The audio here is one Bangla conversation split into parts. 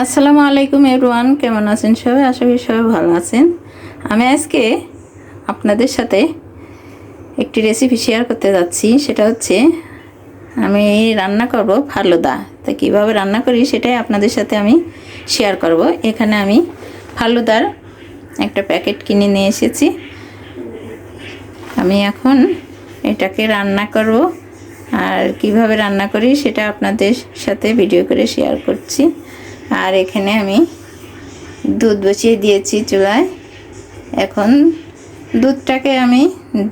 আসসালামু আলাইকুম এভরিওয়ান, কেমন আছেন সবাই? আশা করি সবাই ভালো আছেন। আমি আজকে আপনাদের সাথে একটি রেসিপি শেয়ার করতে যাচ্ছি। সেটা হচ্ছে, আমি রান্না করব ফালুদা। তা কীভাবে রান্না করি সেটাই আপনাদের সাথে আমি শেয়ার করব। এখানে আমি ফালুদার একটা প্যাকেট কিনে নিয়ে এসেছি। আমি এখন এটাকে রান্না করব। আর কীভাবে রান্না করি সেটা আপনাদের সাথে ভিডিও করে শেয়ার করছি। আর এখানে আমি দুধ বসিয়ে দিয়েছি চুলায়। এখন দুধটাকে আমি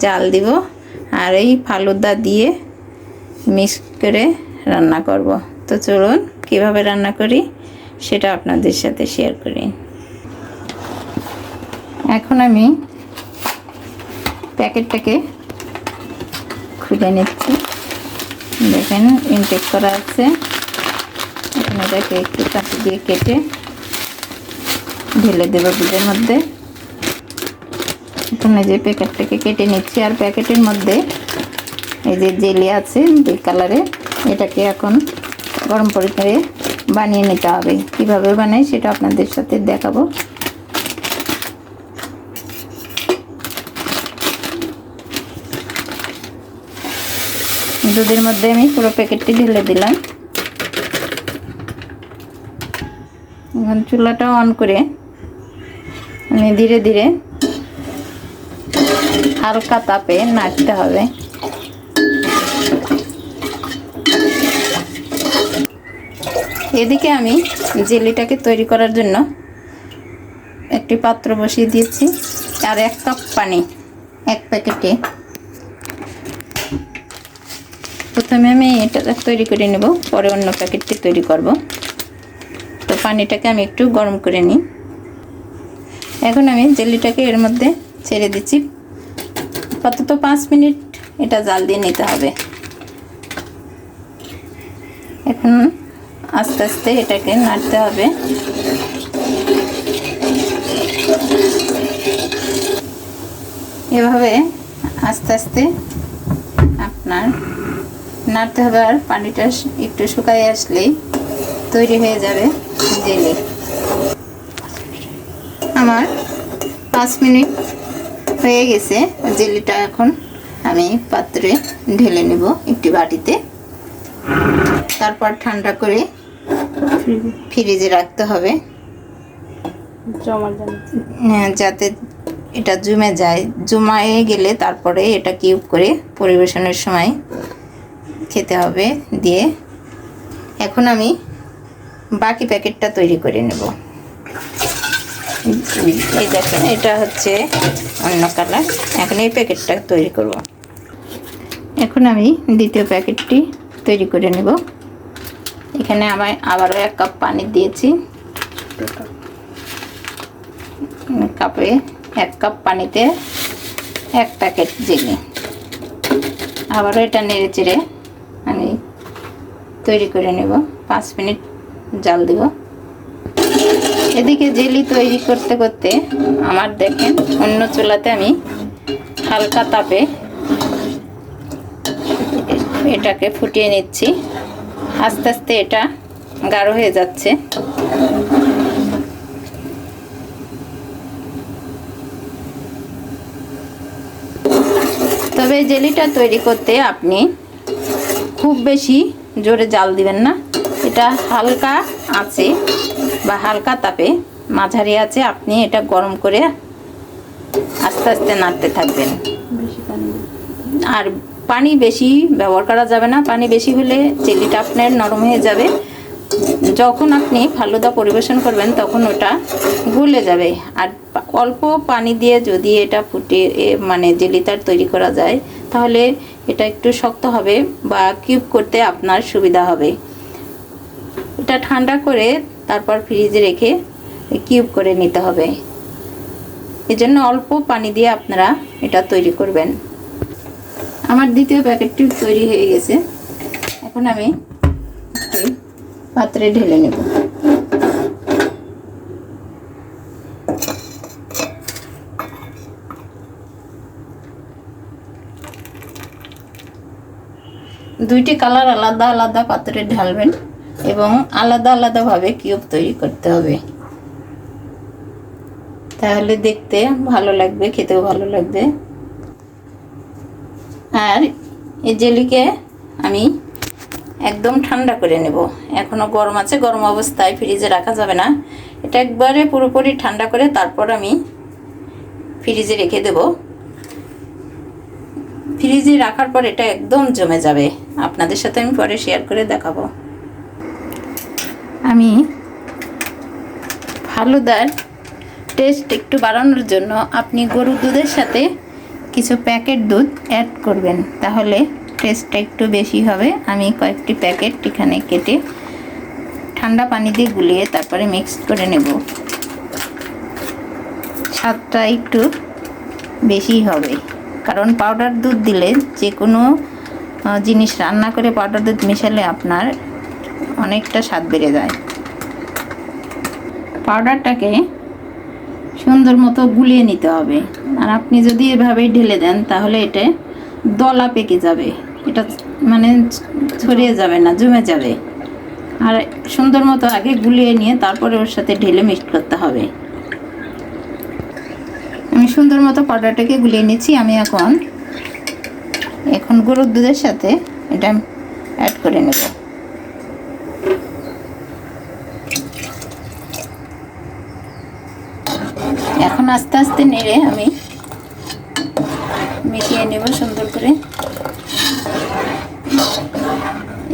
জাল দিব আর এই ফালুদা দিয়ে মিক্স করে রান্না করব। তো চলুন কীভাবে রান্না করি সেটা আপনাদের সাথে শেয়ার করি। এখন আমি প্যাকেটটাকে খুলে নিচ্ছি। দেখেন ইনটেক করা আছে। এখন একটু কাটি দিয়ে কেটে ঢেলে দেবো দুধের মধ্যে। এখন যে প্যাকেটটাকে কেটে নিচ্ছি, আর প্যাকেটের মধ্যে এই যে জেলি আছে দুই কালারে, এটাকে এখন গরম করে বানিয়ে নিতে হবে। কীভাবে বানাই সেটা আপনাদের সাথে দেখাবো। দুধের মধ্যে আমি পুরো প্যাকেটটি ঢেলে দিলাম। এখন চুলাটা অন করে আমি ধীরে ধীরে হালকা তাপে নাড়তে হবে। এদিকে আমি জেলিটাকে তৈরি করার জন্য একটি পাত্র বসিয়ে দিয়েছি আর এক কাপ পানি এক প্যাকেটে। প্রথমে আমি এটা তৈরি করে নেব, পরে অন্য প্যাকেটটি তৈরি করব। পানিটাকে আমি একটু গরম করে নিই। এখন আমি জেলিটাকে এর মধ্যে ছেড়ে দিচ্ছি। আপাতত পাঁচ মিনিট এটা জাল দিয়ে নিতে হবে। এখন আস্তে আস্তে এটাকে নাড়তে হবে। এভাবে আস্তে আস্তে আপনার নাড়তে হবে আর পানিটা একটু শুকাই আসলেই তৈরি হয়ে যাবে জেলি আমার পাঁচ মিনিট হয়ে গেছে। জেলিটা এখন আমি পাত্রে ঢেলে নেব একটি বাটিতে। তারপর ঠান্ডা করে ফ্রিজে রাখতে হবে। জমার যাতে এটা জমে যায়। জমায়ে গেলে তারপরে এটা কিউব করে পরিবেশনের সময় খেতে হবে দিয়ে। এখন আমি বাকি প্যাকেটটা তৈরি করে নেব। এই দেখেন, এটা হচ্ছে অন্য কালার। এখন এই প্যাকেটটা তৈরি করব। এখন আমি দ্বিতীয় প্যাকেটটি তৈরি করে নেব। এখানে আমার আবারও এক কাপ পানি দিয়েছি। কাপে, এক কাপ পানিতে এক প্যাকেট জেলি আবারও এটা নেড়ে চেড়ে আমি তৈরি করে নেব। পাঁচ মিনিট জাল দেব। এদিকে জেলি তৈরি করতে করতে আমার দেখেন অন্য চুলাতে আমি হালকা তাপে এটাকে ফুটিয়ে নিচ্ছি। আস্তে আস্তে এটা গাঢ় হয়ে যাচ্ছে। তবে জেলিটা তৈরি করতে আপনি খুব বেশি জোরে জাল দিবেন না। এটা হালকা আছে বা হালকা তাপে মাঝারি আছে আপনি এটা গরম করে আস্তে আস্তে নাড়তে থাকবেন। আর পানি বেশি ব্যবহার করা যাবে না পানি বেশি হলে জেলিটা আপনার নরম হয়ে যাবে। যখন আপনি ফালুদা পরিবেশন করবেন তখন ওটা গুলে যাবে। আর অল্প পানি দিয়ে যদি এটা ফুটে মানে জেলিটার তৈরি করা যায় তাহলে এটা একটু শক্ত হবে বা কিউব করতে আপনার সুবিধা হবে। এটা ঠান্ডা করে তারপর ফ্রিজে রেখে কিউব করে নিতে হবে। এজন্য অল্প পানি দিয়ে আপনারা এটা তৈরি করবেন। আমার দ্বিতীয় প্যাকেটটি তৈরি হয়ে গেছে। এখন আমি পাত্রে ঢেলে নেব। দুইটি কালার আলাদা আলাদা পাত্রে ঢালবেন। এবং আলাদা আলাদাভাবে কিউব তৈরি করতে হবে। তাহলে দেখতে ভালো লাগবে, খেতেও ভালো লাগবে। আর এই জেলিকে আমি একদম ঠান্ডা করে নেব। এখনও গরম আছে, গরম অবস্থায় ফ্রিজে রাখা যাবে না। এটা একবারে পুরোপুরি ঠান্ডা করে তারপর আমি ফ্রিজে রেখে দেব। ফ্রিজে রাখার পর এটা একদম জমে যাবে। আপনাদের সাথে আমি পরে শেয়ার করে দেখাবো। আমি ফালুদার টেস্ট একটু বাড়ানোর জন্য আপনি গরুর দুধের সাথে কিছু প্যাকেট দুধ অ্যাড করবেন। তাহলে টেস্টটা একটু বেশি হবে। আমি কয়েকটি প্যাকেট এখানে কেটে ঠান্ডা পানি দিয়ে গুলিয়ে তারপরে মিক্স করে নেব। স্বাদটা একটু বেশি হবে। কারণ পাউডার দুধ দিলে যে কোনো জিনিস রান্না করে পাউডার দুধ মেশালে আপনার অনেকটা স্বাদ বেড়ে যায়। পাউডারটাকে সুন্দর মতো গুলিয়ে নিতে হবে। আর আপনি যদি এভাবেই ঢেলে দেন, তাহলে এটা দলা পেকে যাবে। এটা মানে ছড়িয়ে যাবে না, জমে যাবে। আর সুন্দর মতো আগে গুলিয়ে নিয়ে তারপরে ওর সাথে ঢেলে মিক্সড করতে হবে। আমি সুন্দর মতো পাউডারটাকে গুলিয়ে নিচ্ছি। আমি এখন এখন গরুর দুধের সাথে এটা অ্যাড করে নেব এখন আস্তে আস্তে নেড়ে আমি মিশিয়ে নেব সুন্দর করে।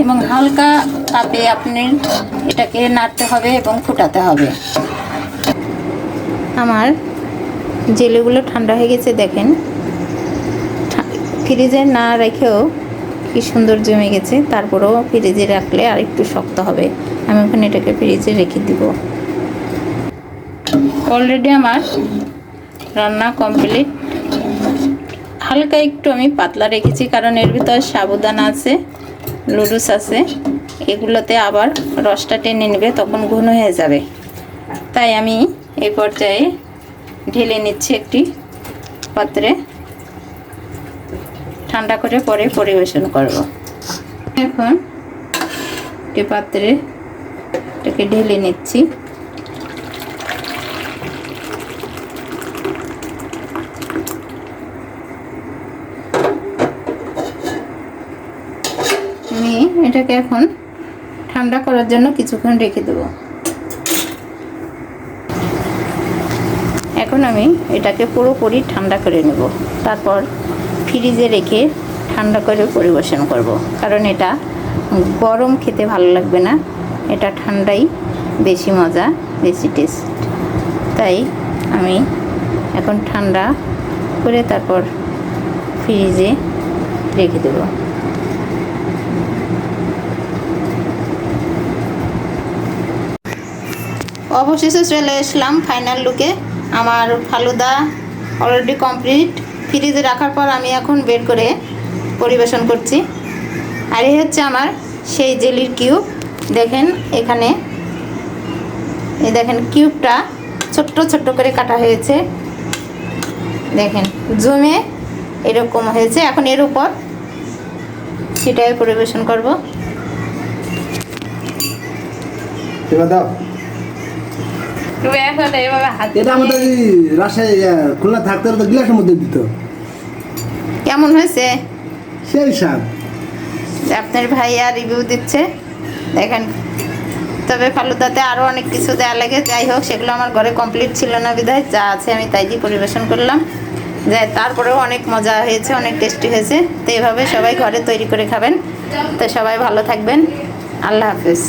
এবং হালকা তাপে আপনি এটাকে নাড়তে হবে এবং ফুটাতে হবে। আমার জেলেগুলো ঠান্ডা হয়ে গেছে, দেখেন। ফ্রিজে না রেখেও কি সুন্দর জমে গেছে, তারপরেও ফ্রিজে রাখলে আর একটু শক্ত হবে। আমি ওখানে এটাকে ফ্রিজে রেখে দিব। অলরেডি আমার রান্না কমপ্লিট হালকা একটু আমি পাতলা রেখেছি, কারণ এর ভিতর সাবুদানা আছে লুডুস আছে, এগুলোতে আবার রসটা টেনে নেবে, তখন ঘন হয়ে যাবে। তাই আমি এই পর্যায়ে ঢেলে নিচ্ছি একটি পাত্রে। ঠান্ডা করে পরে পরিবেশন করব। এখন একটি পাত্রে এটাকে ঢেলে নিচ্ছি আমি এটাকে এখন ঠান্ডা করার জন্য কিছুক্ষণ রেখে দেবো। এখন আমি এটাকে পুরোপুরি ঠান্ডা করে নেব। তারপর ফ্রিজে রেখে ঠান্ডা করে পরিবেশন করব। কারণ এটা গরম খেতে ভালো লাগবে না। এটা ঠান্ডাই বেশি মজা, বেশি টেস্ট তাই আমি এখন ঠান্ডা করে তারপর ফ্রিজে রেখে দেবো। অবশেষে চলে এসলাম ফাইনাল লুকে আমার ফালুদা অলরেডি কমপ্লিট ফ্রিজে রাখার পর আমি এখন বের করে পরিবেশন করছি। আর এই হচ্ছে আমার সেই জেলির কিউব দেখেন এখানে। এই দেখেন কিউবটা ছোট্ট ছোট্ট করে কাটা হয়েছে। দেখেন জমে এরকম হয়েছে। এখন এর উপর সেটাই পরিবেশন করব। দাও। তুমি এখন এইভাবে হাত এটা আমাদের রাজশাহী খুলনা থাকতে তো গ্লাসের মধ্যে দিত। কেমন হয়েছে? সেই স্বাদ। আপনার ভাইয়া রিভিউ দিচ্ছে দেখেন। তবে ফালুদাতে আরও অনেক কিছু দেওয়া লাগে যাই হোক সেগুলো আমার ঘরে কমপ্লিট ছিল না বিধায় যা আছে আমি তাই দিয়ে পরিবেশন করলাম। যাই তারপরেও অনেক মজা হয়েছে অনেক টেস্টি হয়েছে। তো এইভাবে সবাই ঘরে তৈরি করে খাবেন। তো সবাই ভালো থাকবেন। আল্লাহ হাফিজ।